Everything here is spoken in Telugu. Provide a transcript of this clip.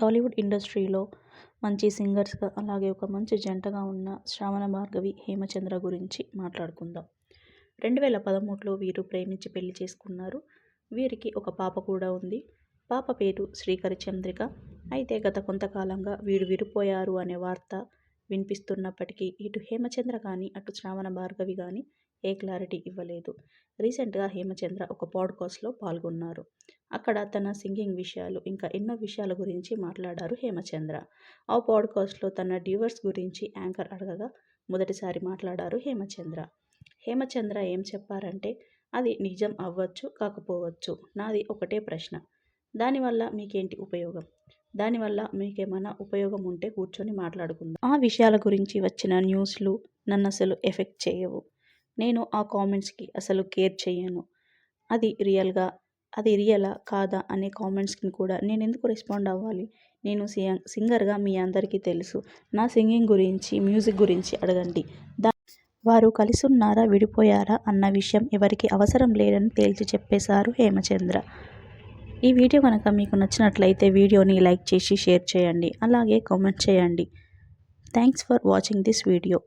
టాలీవుడ్ ఇండస్ట్రీలో మంచి సింగర్స్గా అలాగే ఒక మంచి జంటగా ఉన్న శ్రావణ భార్గవి హేమచంద్ర గురించి మాట్లాడుకుందాం. రెండు వేల పదమూడులో వీరు ప్రేమించి పెళ్ళి చేసుకున్నారు. వీరికి ఒక పాప కూడా ఉంది. పాప పేరు శ్రీకరి చంద్రిక. అయితే గత కొంతకాలంగా వీరు విడిపోయారు అనే వార్త వినిపిస్తున్నప్పటికీ ఇటు హేమచంద్ర కానీ అటు శ్రావణ భార్గవి కానీ ఏ క్లారిటీ ఇవ్వలేదు. రీసెంట్గా హేమచంద్ర ఒక పాడ్కాస్ట్లో పాల్గొన్నారు. అక్కడ తన సింగింగ్ విషయాలు ఇంకా ఎన్నో విషయాల గురించి మాట్లాడారు హేమచంద్ర. ఆ పాడ్కాస్ట్లో తన డ్యూవర్స్ గురించి యాంకర్ అడగగా మొదటిసారి మాట్లాడారు హేమచంద్ర. హేమచంద్ర ఏం చెప్పారంటే అది నిజం అవ్వచ్చు కాకపోవచ్చు. నాది ఒకటే ప్రశ్న. దానివల్ల మీకేంటి ఉపయోగం? దానివల్ల మీకేమైనా ఉపయోగం ఉంటే కూర్చొని మాట్లాడుకుందాం. ఆ విషయాల గురించి వచ్చిన న్యూస్లు నన్ను అసలు ఎఫెక్ట్ చేయవు. నేను ఆ కామెంట్స్కి అసలు కేర్ చేయను అది రియల్గా అది రియలా కాదా అనే కామెంట్స్కి కూడా నేను ఎందుకు రెస్పాండ్ అవ్వాలి? నేను సింగర్గా మీ అందరికీ తెలుసు. నా సింగింగ్ గురించి మ్యూజిక్ గురించి అడగండి. దా వారు కలిసున్నారా విడిపోయారా అన్న విషయం ఎవరికి అవసరం లేదని తేల్చి చెప్పేశారు హేమచంద్ర. ఈ వీడియో కనుక మీకు నచ్చినట్లయితే వీడియోని లైక్ చేసి షేర్ చేయండి. అలాగే కామెంట్ చేయండి. Thanks for watching this video.